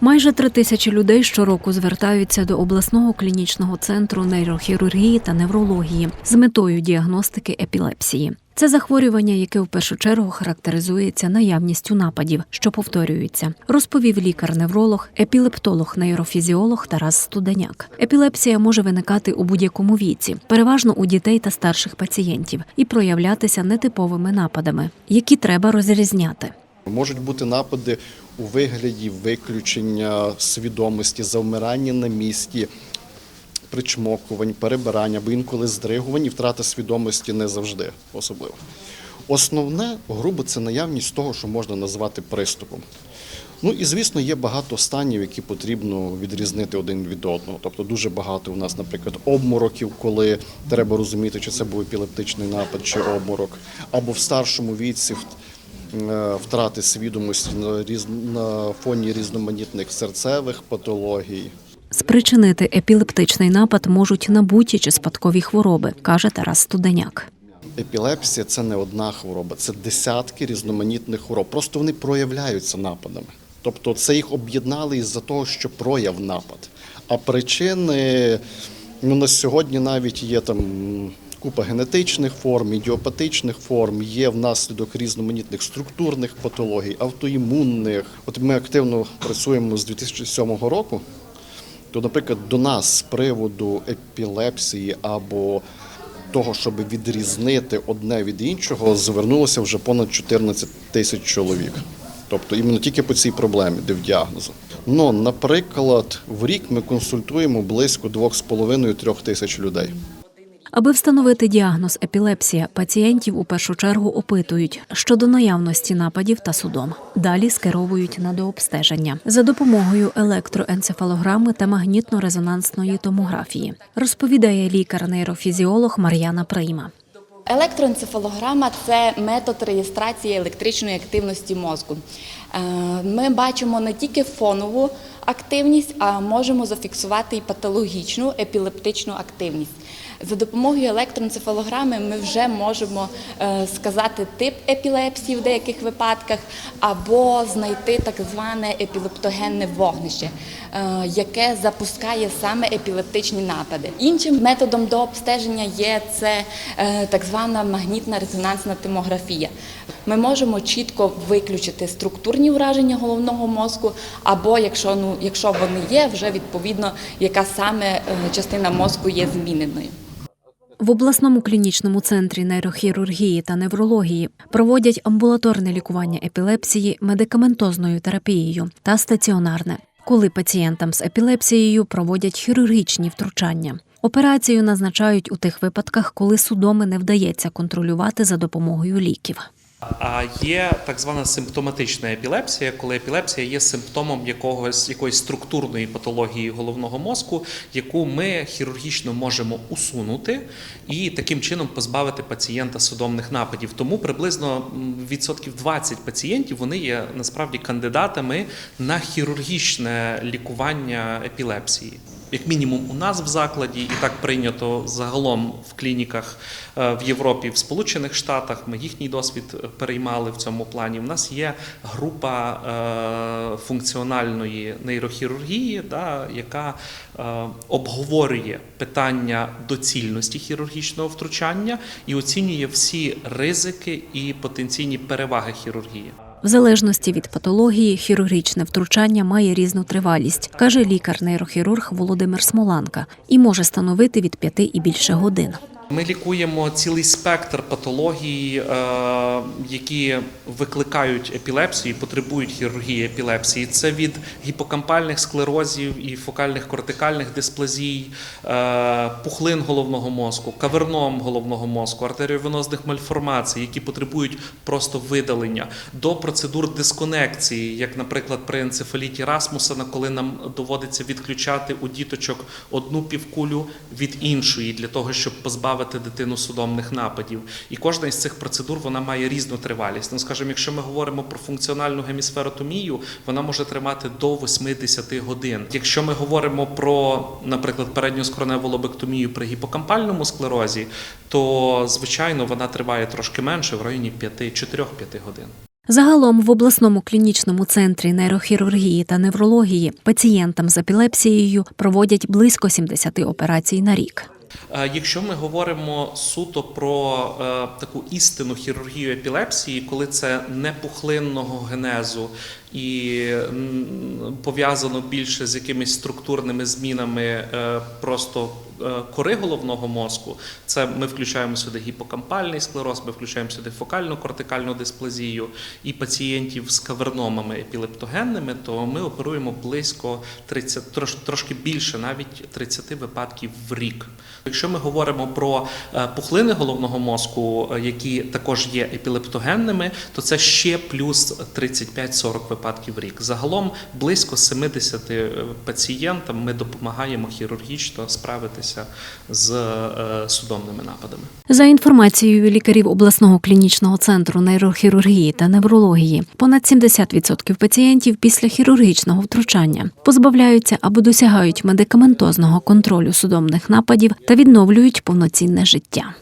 Майже три тисячі людей щороку звертаються до обласного клінічного центру нейрохірургії та неврології з метою діагностики епілепсії. Це захворювання, яке в першу чергу характеризується наявністю нападів, що повторюються, розповів лікар-невролог, епілептолог-нейрофізіолог Тарас Студеняк. Епілепсія може виникати у будь-якому віці, переважно у дітей та старших пацієнтів, і проявлятися нетиповими нападами, які треба розрізняти. Можуть бути напади у вигляді виключення свідомості, завмирання на місці, причмокувань, перебирання або інколи здригувань і втрата свідомості не завжди особливо. Основне, грубо, це наявність того, що можна назвати приступом. Ну і звісно, є багато станів, які потрібно відрізнити один від одного. Тобто дуже багато у нас, наприклад, обмороків, коли треба розуміти, чи це був епілептичний напад, чи обморок, або в старшому віці втрати свідомості на, різ... на фоні різноманітних серцевих патологій. Спричинити епілептичний напад можуть набуті чи спадкові хвороби, каже Тарас Студеняк. Епілепсія це не одна хвороба, це десятки різноманітних хвороб. Просто вони проявляються нападами. Тобто це їх об'єднали із-за того, що прояв напад. А причини ну, на сьогодні навіть є там купа генетичних форм, ідіопатичних форм, є внаслідок різноманітних структурних патологій, автоімунних. От ми активно працюємо з 2007 року. То, наприклад, до нас з приводу епілепсії або того, щоб відрізнити одне від іншого, звернулося вже понад 14 тисяч чоловік. Тобто іменно тільки по цій проблемі, де діагнозу. Ну, наприклад, в рік ми консультуємо близько 2,5-3 тисяч людей. Аби встановити діагноз епілепсія, пацієнтів у першу чергу опитують щодо наявності нападів та судом. Далі скеровують на дообстеження за допомогою електроенцефалограми та магнітно-резонансної томографії, розповідає лікар-нейрофізіолог Мар'яна Прийма. Електроенцефалограма це метод реєстрації електричної активності мозку. Е, Ми бачимо не тільки фонову активність, а можемо зафіксувати і патологічну епілептичну активність. За допомогою електроенцефалограми ми вже можемо е, сказати тип епілепсії в деяких випадках або знайти так зване епілептогенне вогнище, е, яке запускає саме епілептичні напади. Іншим методом до обстеження є це е, так звана магнітна резонансна томографія. Ми можемо чітко виключити структурні враження головного мозку, або якщо ну якщо вони є, вже відповідно яка саме е, частина мозку є зміненою. В обласному клінічному центрі нейрохірургії та неврології проводять амбулаторне лікування епілепсії медикаментозною терапією та стаціонарне, коли пацієнтам з епілепсією проводять хірургічні втручання. Операцію назначають у тих випадках, коли судоми не вдається контролювати за допомогою ліків. А є так звана симптоматична епілепсія, коли епілепсія є симптомом якогось якоїсь структурної патології головного мозку, яку ми хірургічно можемо усунути і таким чином позбавити пацієнта судомних нападів. Тому приблизно відсотків 20 пацієнтів вони є насправді кандидатами на хірургічне лікування епілепсії. Як мінімум, у нас в закладі, і так прийнято загалом в клініках е, в Європі, в Сполучених Штатах. Ми їхній досвід переймали в цьому плані. У нас є група е, функціональної нейрохірургії, яка е, обговорює питання доцільності хірургічного втручання і оцінює всі ризики і потенційні переваги хірургії. В залежності від патології, хірургічне втручання має різну тривалість, каже лікар-нейрохірург Володимир Смоланка, і може становити від п'яти і більше годин. Ми лікуємо цілий спектр патологій, е, які викликають епілепсію, потребують хірургії епілепсії. Це від гіпокампальних склерозів і фокальних кортикальних дисплазій, е, пухлин головного мозку, каверном головного мозку, артеріовенозних мальформацій, які потребують просто видалення, до процедур дисконекції, як, наприклад, при енцефаліті Расмусена, коли нам доводиться відключати у діточок одну півкулю від іншої для того, щоб позбавити дитину судомних нападів. І кожна із цих процедур вона має різну тривалість. Ну, скажімо, якщо ми говоримо про функціональну гемісферотомію, вона може тривати до 80 годин. Якщо ми говоримо про, наприклад, передньоскроневу лобектомію при гіпокампальному склерозі, то звичайно вона триває трошки менше, в районі 5 4-5 годин. Загалом в обласному клінічному центрі нейрохірургії та неврології пацієнтам з епілепсією проводять близько 70 операцій на рік. Е, Якщо ми говоримо суто про е, таку істинну хірургію епілепсії, коли це не пухлинного генезу і пов'язано більше з якимись структурними змінами е, просто е, кори головного мозку, це ми включаємо сюди гіпокампальний склероз, ми включаємо сюди фокальну кортикальну дисплазію і пацієнтів з каверномами епілептогенними, то ми оперуємо близько 30, трош, трошки більше, навіть 30 випадків в рік. Якщо ми говоримо про е, пухлини головного мозку, які також є епілептогенними, то це ще плюс 35-40 випадків в рік. Загалом близько 70 е, пацієнтам ми допомагаємо хірургічно справитися з е, судомними нападами. За інформацією лікарів обласного клінічного центру нейрохірургії та неврології, понад 70% пацієнтів після хірургічного втручання позбавляються або досягають медикаментозного контролю судомних нападів та відновлюють повноцінне життя.